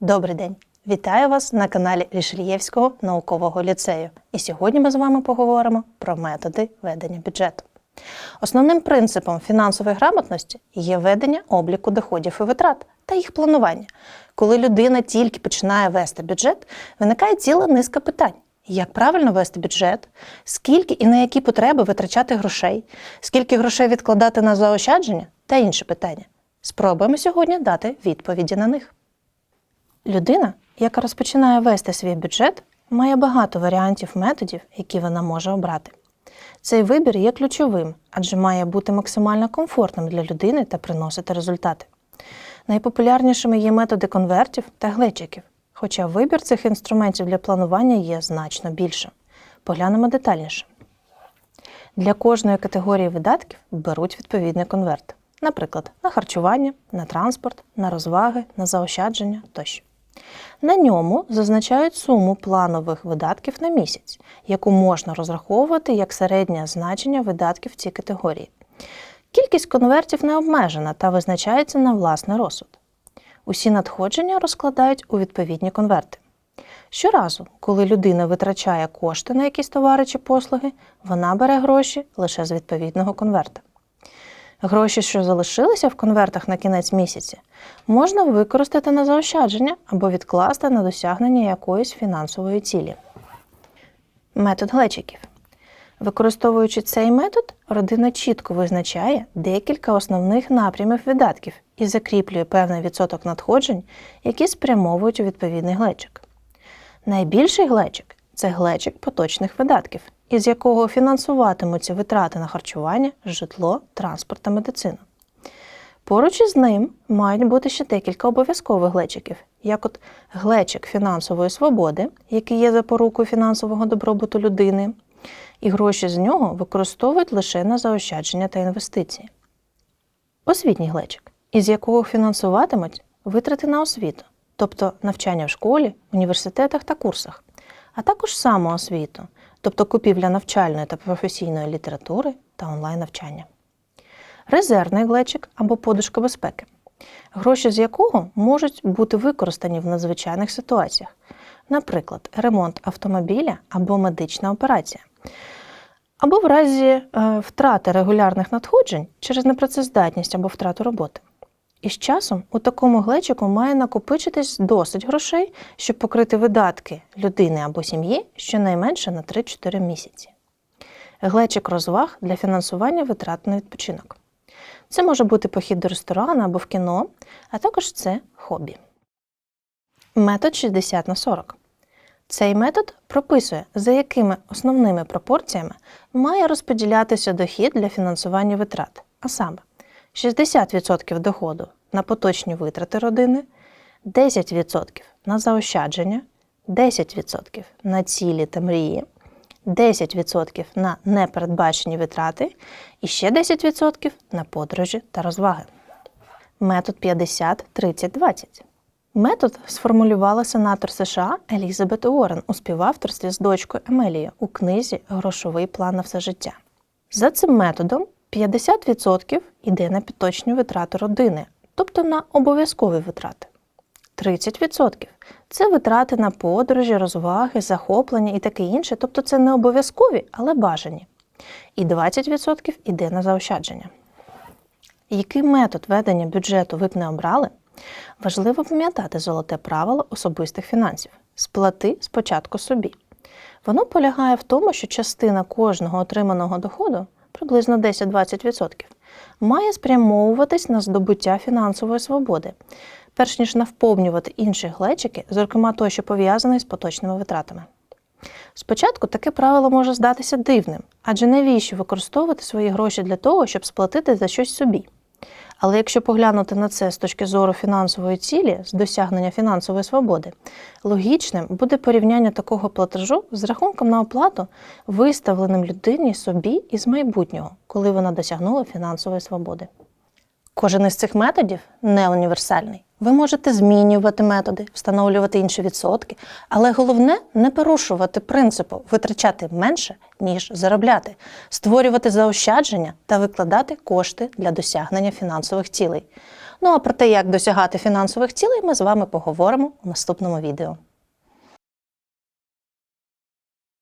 Добрий день! Вітаю вас на каналі Рішельєвського наукового ліцею. І сьогодні ми з вами поговоримо про методи ведення бюджету. Основним принципом фінансової грамотності є ведення обліку доходів і витрат та їх планування. Коли людина тільки починає вести бюджет, виникає ціла низка питань. Як правильно вести бюджет, скільки і на які потреби витрачати грошей, скільки грошей відкладати на заощадження та інші питання. Спробуємо сьогодні дати відповіді на них. Людина, яка розпочинає вести свій бюджет, має багато варіантів методів, які вона може обрати. Цей вибір є ключовим, адже має бути максимально комфортним для людини та приносити результати. Найпопулярнішими є методи конвертів та глечиків, хоча вибір цих інструментів для планування є значно більшим. Поглянемо детальніше. Для кожної категорії видатків беруть відповідний конверт, наприклад, на харчування, на транспорт, на розваги, на заощадження тощо. На ньому зазначають суму планових видатків на місяць, яку можна розраховувати як середнє значення видатків в цій категорії. Кількість конвертів не обмежена та визначається на власний розсуд. Усі надходження розкладають у відповідні конверти. Щоразу, коли людина витрачає кошти на якісь товари чи послуги, вона бере гроші лише з відповідного конверта. Гроші, що залишилися в конвертах на кінець місяця, можна використати на заощадження або відкласти на досягнення якоїсь фінансової цілі. Метод глечиків. Використовуючи цей метод, родина чітко визначає декілька основних напрямів видатків і закріплює певний відсоток надходжень, які спрямовують у відповідний глечик. Найбільший глечик це глечик поточних видатків, із якого фінансуватимуться витрати на харчування, житло, транспорт та медицину. Поруч із ним мають бути ще декілька обов'язкових глечиків, як от глечик фінансової свободи, який є запорукою фінансового добробуту людини, і гроші з нього використовують лише на заощадження та інвестиції. Освітній глечик, із якого фінансуватимуть витрати на освіту, тобто навчання в школі, університетах та курсах, а також самоосвіту, тобто купівля навчальної та професійної літератури та онлайн-навчання. Резервний глечик або подушка безпеки, гроші з якого можуть бути використані в надзвичайних ситуаціях, наприклад, ремонт автомобіля або медична операція, або в разі е, втрати регулярних надходжень через непрацездатність або втрату роботи. І з часом у такому глечику має накопичитись досить грошей, щоб покрити видатки людини або сім'ї щонайменше на 3-4 місяці. Глечик розваг для фінансування витрат на відпочинок. Це може бути похід до ресторану або в кіно, а також це хобі. Метод 60 на 40. Цей метод прописує, за якими основними пропорціями має розподілятися дохід для фінансування витрат, а саме 60% доходу на поточні витрати родини, 10% на заощадження, 10% на цілі та мрії, 10% на непередбачені витрати і ще 10% на подорожі та розваги. Метод 50-30-20. Метод сформулювала сенатор США Елізабет Уоррен у співавторстві з дочкою Емелією у книзі Грошовий план на все життя. За цим методом 50% йде на підточні витрати родини, тобто на обов'язкові витрати. 30% це витрати на подорожі, розваги, захоплення і таке інше, тобто це не обов'язкові, але бажані. І 20% йде на заощадження. Який метод ведення бюджету ви б не обрали? Важливо пам'ятати золоте правило особистих фінансів сплати спочатку собі. Воно полягає в тому, що частина кожного отриманого доходу, приблизно 10-20%, має спрямовуватись на здобуття фінансової свободи, перш ніж навповнювати інші глечики, зокрема той, що пов'язаний з поточними витратами. Спочатку таке правило може здатися дивним, адже навіщо використовувати свої гроші для того, щоб сплатити за щось собі. Але якщо поглянути на це з точки зору фінансової цілі, з досягнення фінансової свободи, логічним буде порівняння такого платежу з рахунком на оплату, виставленим людині собі із майбутнього, коли вона досягнула фінансової свободи. Кожен із цих методів не універсальний. Ви можете змінювати методи, встановлювати інші відсотки, але головне не порушувати принципу витрачати менше, ніж заробляти, створювати заощадження та викладати кошти для досягнення фінансових цілей. Ну а про те, як досягати фінансових цілей, ми з вами поговоримо у наступному відео.